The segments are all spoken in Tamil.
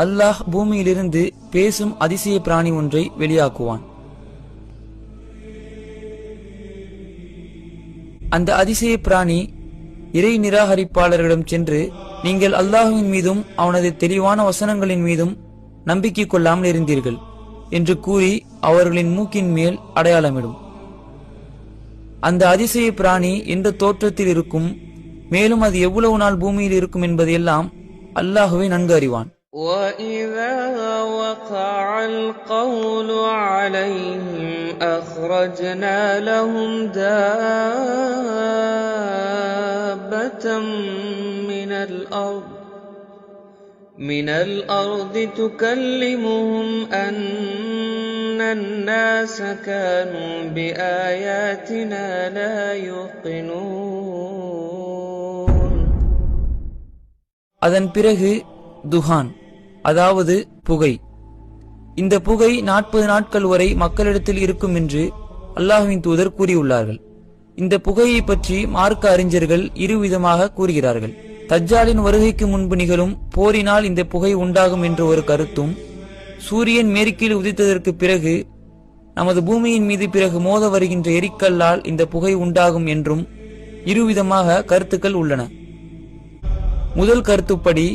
அல்லாஹ் பூமியிலிருந்து பேசும் அதிசய பிராணி ஒன்றை வெளியாக்குவான். அந்த அதிசய பிராணி இறை நிராகரிப்பாளர்களிடம் சென்று நீங்கள் அல்லாஹுவின் மீதும் அவனது தெளிவான வசனங்களின் மீதும் நம்பிக்கை கொள்ளாமல் இருந்தீர்கள் என்று கூறி அவர்களின் மூக்கின் மேல் அடையாளமிடும். அந்த அதிசய பிராணி எந்த தோற்றத்தில் இருக்கும் மேலும் அது எவ்வளவு நாள் பூமியில் இருக்கும் என்பதையெல்லாம் அல்லாஹுவே நன்கு அறிவான். وَإِذَا وَقَعَ الْقَوْلُ عَلَيْهِمْ أَخْرَجْنَا لَهُمْ دَابَّةً مِّنَ الْأَرْضِ مِنَ الْأَرْضِ تُكَلِّمُهُمْ أَنَّ النَّاسَ كَانُوا بِآيَاتِنَا لَا يُوقِنُونَ அதன் பிறகு துஹான் அதாவது புகை. இந்த புகை நாற்பது நாட்கள் வரை மக்களிடத்தில் இருக்கும் என்று அல்லாஹ்வின் தூதர் கூறியுள்ளார்கள். இந்த புகையை பற்றி மார்க்க அறிஞர்கள் இருவிதமாக கூறுகிறார்கள். தஜ்ஜாலின் வருகைக்கு முன்பு நிகழும் போரினால் இந்த புகை உண்டாகும் என்ற ஒரு கருத்தும் சூரியன் மேற்கில் உதித்ததற்கு பிறகு நமது பூமியின் மீது பிறகு மோத வருகின்ற எரிக்கல்லால் இந்த புகை உண்டாகும் என்றும் இருவிதமாக கருத்துக்கள் உள்ளன. முதல் கருத்துப்படி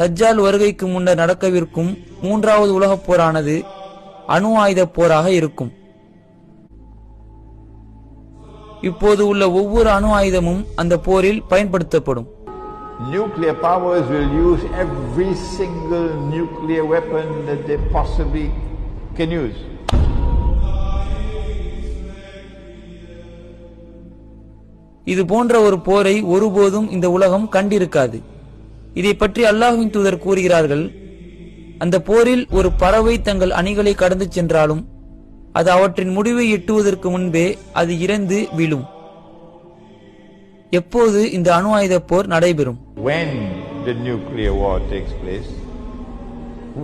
தஜ்ஜால் வருகைக்கு முன்னர் நடக்கவிருக்கும் மூன்றாவது உலகப் போரானது அணு ஆயுதப் போராக இருக்கும். இப்போது உள்ள ஒவ்வொரு அணு ஆயுதமும் அந்த போரில் பயன்படுத்தப்படும். Nuclear powers will use every single nuclear weapon that they possibly can use. இது போன்ற ஒரு போரை ஒருபோதும் இந்த உலகம் கண்டிருக்காது. இதை பற்றி அல்லாஹுவின் தூதர் கூறுகிறார்கள் அந்த போரில் ஒரு பறவை தங்கள் அணிகளை கடந்து சென்றாலும் அது அவற்றின் முடிவை எட்டுவதற்கு முன்பே அது இறந்து விழும் எப்போது இந்த அணு ஆயுத போர் நடைபெறும் When the nuclear war takes place,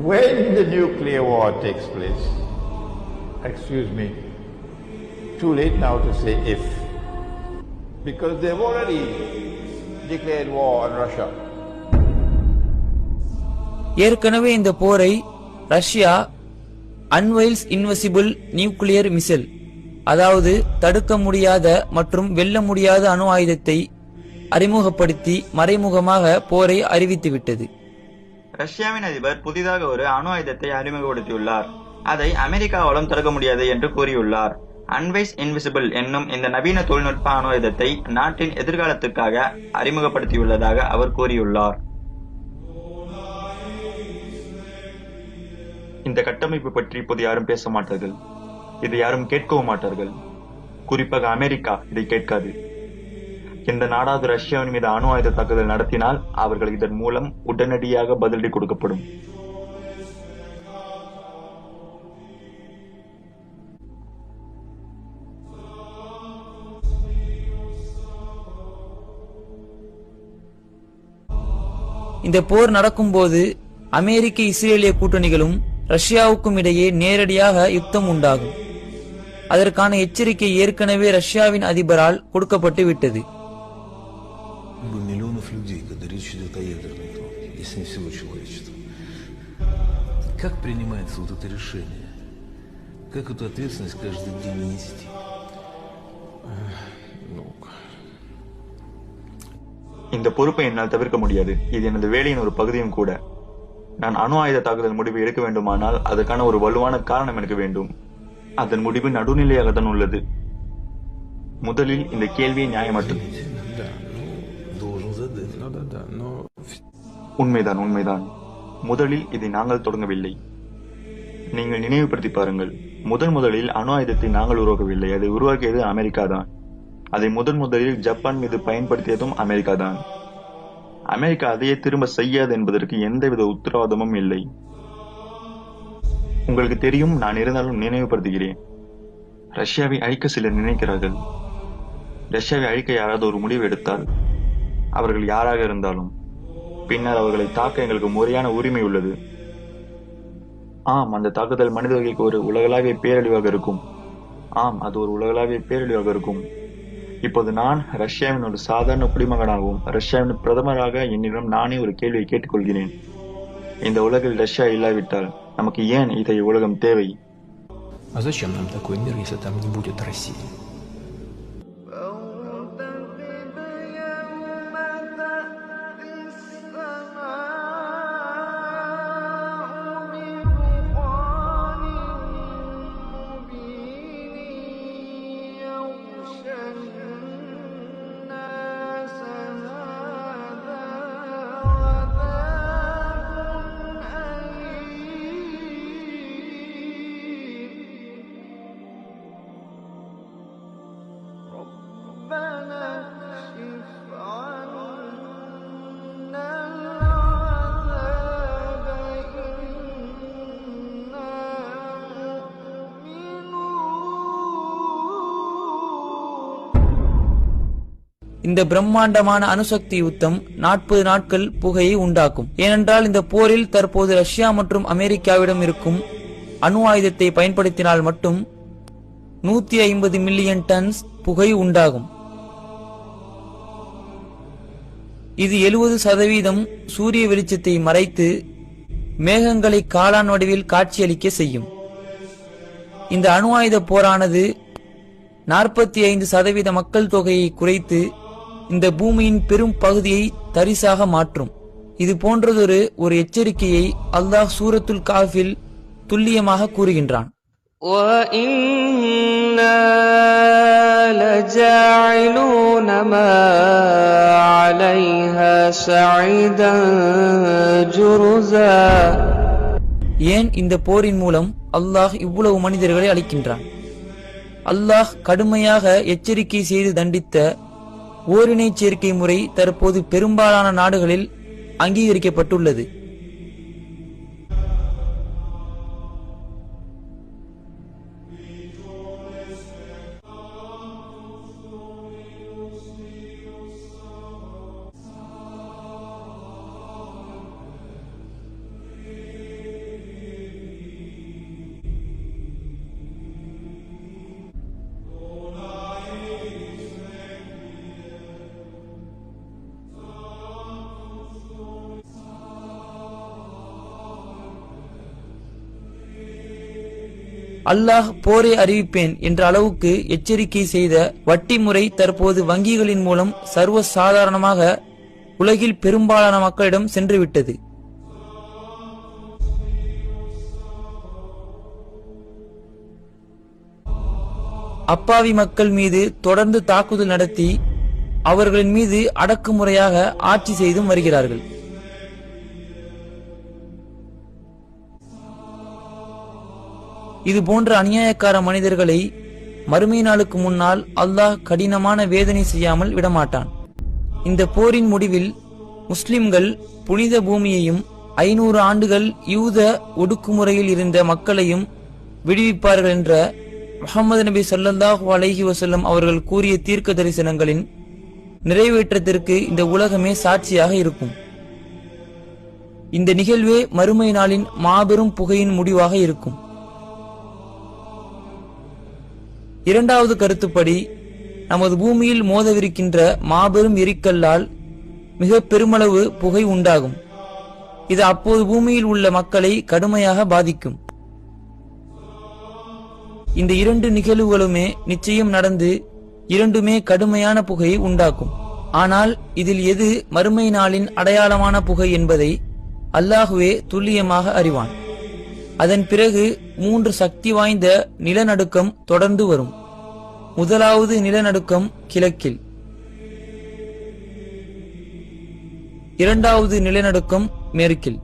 when the nuclear war takes place, excuse me, too late now to say if, because they've already declared war on Russia. ஏற்கனவே இந்த போரை Russia unveils invisible nuclear missile அதாவது தடுக்க முடியாத மற்றும் வெல்ல முடியாத அணு ஆயுதத்தை அறிமுகப்படுத்தி மறைமுகமாக போரை அறிவித்துவிட்டது ரஷ்யாவின் அதிபர் புதிதாக ஒரு அணு ஆயுதத்தை அறிமுகப்படுத்தியுள்ளார். அதை அமெரிக்காவாலும் தடுக்க முடியாது என்று கூறியுள்ளார். அன்வைஸ் இன்விசிபிள் என்னும் இந்த நவீன தொழில்நுட்ப அணு ஆயுதத்தை நாட்டின் எதிர்காலத்துக்காக அறிமுகப்படுத்தியுள்ளதாக அவர் கூறியுள்ளார். இந்த கட்டமைப்பு பற்றி இப்போது யாரும் பேச மாட்டார்கள். இதை யாரும் கேட்கவும் மாட்டார்கள். குறிப்பாக அமெரிக்கா இதை கேட்காது. இந்த நாடாவது ரஷ்யாவின் மீது அணு ஆயுத தாக்குதல் நடத்தினால் அவர்கள் இதன் மூலம் உடனடியாக பதிலடி கொடுக்கப்படும். இந்த போர் நடக்கும்போது அமெரிக்க இஸ்ரேலிய கூட்டணிகளும் ரஷ்யாவுக்கும் இடையே நேரடியாக யுத்தம் உண்டாகும் அதற்கான எச்சரிக்கை ஏற்கனவே ரஷ்யாவின் அதிபரால் கொடுக்கப்பட்டு விட்டது бы миллионов людей, когда речь идет о ядерной кнопке, если не всего человечества. Как принимается вот это решение? Как эту ответственность каждый день нести? இந்த பொறுப்பை என்னால் தவிர்க்க முடியாது இது எனது வேலையின் ஒரு பகுதியும் கூட நான் அணு ஆயுத தாக்குதல் முடிவு எடுக்க வேண்டுமானால் அதற்கான ஒரு வலுவான காரணம் எனக்கு வேண்டும். அதன் முடிவு நடுநிலையாகத்தான் உள்ளது. முதலில் இந்த கேள்வியை நியாயமற்றது உண்மைதான் உண்மைதான். முதலில் இதை நாங்கள் தொடங்கவில்லை. நீங்கள் நினைவுபடுத்தி பாருங்கள். முதன் முதலில் அணு ஆயுதத்தை நாங்கள் உருவாக்கவில்லை. அதை உருவாக்கியது அமெரிக்கா தான். அதை முதன் முதலில் ஜப்பான் மீது பயன்படுத்தியதும் அமெரிக்கா தான். அமெரிக்கா அதையே திரும்ப செய்யாது என்பதற்கு எந்தவித உத்தரவாதமும் இல்லை. உங்களுக்கு தெரியும் நான் இருந்தாலும் நினைவுபடுத்துகிறேன். ரஷ்யாவை அழிக்க சிலர் நினைக்கிறார்கள். ரஷ்யாவை அழிக்க யாராவது ஒரு முடிவு எடுத்தால் அவர்கள் யாராக இருந்தாலும் பின்னர் அவர்களை தாக்க எங்களுக்கு முறையான உரிமை உள்ளது. ஆம் அந்த தாக்குதல் மனித வகைக்கு ஒரு உலகளாவிய பேரழிவாக இருக்கும். ஆம் அது ஒரு உலகளாவிய பேரழிவாக இருக்கும். இப்போது நான் ரஷ்யாவின் ஒரு சாதாரண குடிமகனாகவும் ரஷ்யாவின் பிரதமராக என்னிடம் நானே ஒரு கேள்வியை கேட்டுக்கொள்கிறேன் இந்த உலகில் ரஷ்யா இல்லாவிட்டால் நமக்கு ஏன் இதை உலகம் தேவை А зачем нам такой мир, если там не будет России? இந்த பிரம்மாண்டமான அணுசக்தி யுத்தம் நாற்பது நாட்கள் புகையை உண்டாக்கும். ஏனென்றால் இந்த போரில் தற்போது ரஷ்யா மற்றும் அமெரிக்காவிடம் இருக்கும் அணு ஆயுதத்தை பயன்படுத்தினால் மட்டும் நூத்தி ஐம்பது மில்லியன் டன்ஸ் புகை உண்டாகும். இது எழுபது சதவீதம் சூரிய வெளிச்சத்தை மறைத்து மேகங்களை காளான் வடிவில் காட்சியளிக்க செய்யும். இந்த அணு ஆயுத போரானது நாற்பத்தி ஐந்து சதவீத மக்கள் தொகையை குறைத்து இந்த பூமியின் பெரும் பகுதியை தரிசாக மாற்றும். இது போன்றதொரு ஒரு எச்சரிக்கையை அல்லாஹ் சூரத்துல் காஃபில் துல்லியமாக கூறுகின்றான். ஏன் இந்த போரின் மூலம் அல்லாஹ் இவ்வளவு மனிதர்களை அளிக்கின்றான் அல்லாஹ் கடுமையாக எச்சரிக்கை செய்து தண்டித்த ஓரினை சேர்க்கை முறை தற்போது பெரும்பாலான நாடுகளில் அங்கீகரிக்கப்பட்டுள்ளது. அல்லாஹ் போரை அறிவிப்பேன் என்ற அளவுக்கு எச்சரிக்கை செய்த வட்டி முறை தற்போது வங்கிகளின் மூலம் சர்வ சாதாரணமாக உலகில் பெரும்பாலான மக்களிடம் சென்றுவிட்டது. அப்பாவி மக்கள் மீது தொடர்ந்து தாக்குதல் நடத்தி அவர்களின் மீது அடக்குமுறையாக ஆட்சி செய்தும் வருகிறார்கள். இது போன்ற அநியாயக்கார மனிதர்களை மறுமை நாளுக்கு முன்னால் அல்லாஹ் கடினமான வேதனை செய்யாமல் விடமாட்டான். இந்த போரின் முடிவில் முஸ்லிம்கள் புனித பூமியையும் ஐநூறு ஆண்டுகள் யூத ஒடுக்குமுறையில் இருந்த மக்களையும் விடுவிப்பார்கள் என்ற முகமது நபி ஸல்லல்லாஹு அலஹி வசல்லம் அவர்கள் கூறிய தீர்க்க தரிசனங்களின் நிறைவேற்றத்திற்கு இந்த உலகமே சாட்சியாக இருக்கும். இந்த நிகழ்வே மறுமை நாளின் மாபெரும் புகையின் முடிவாக இருக்கும். இரண்டாவது கருத்துப்படி நமது பூமியில் மோதவிருக்கின்ற மாபெரும் எரிக்கல்லால் மிக பெருமளவு புகை உண்டாகும். இது அப்போது பூமியில் உள்ள மக்களை கடுமையாக பாதிக்கும். இந்த இரண்டு நிகழ்வுகளுமே நிச்சயம் நடந்து இரண்டுமே கடுமையான புகையை உண்டாக்கும். ஆனால் இதில் எது மறுமை நாளின் அடையாளமான புகை என்பதை அல்லாஹுவே துல்லியமாக அறிவான். அதன் பிறகு மூன்று சக்தி வாய்ந்த நிலநடுக்கம் தொடர்ந்து வரும். முதலாவது நிலநடுக்கம் கிழக்கில் இரண்டாவது நிலநடுக்கம் மேற்கில்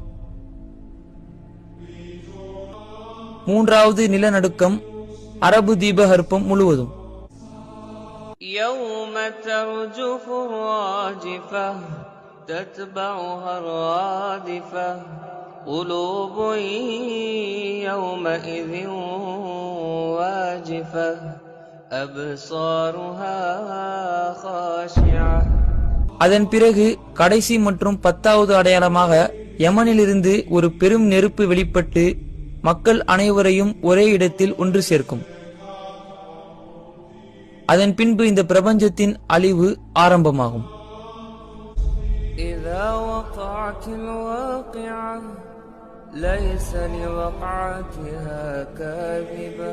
மூன்றாவது நிலநடுக்கம் அரபு தீபகற்பம் முழுவதும் يوم ترجف الراجفة تتبعها الرادفة قلوب يومئذ واجفة أبصارها خاشعة அதன் பிறகு கடைசி மற்றும் பத்தாவது அடையாளமாக யமனிலிருந்து ஒரு பெரும் நெருப்பு வெளிப்பட்டு மக்கள் அனைவரையும் ஒரே இடத்தில் ஒன்று சேர்க்கும் அதன் பின்பு இந்த பிரபஞ்சத்தின் அழிவு ஆரம்பமாகும் إذا وقعت الواقعة ليس لوقعتها كاذبة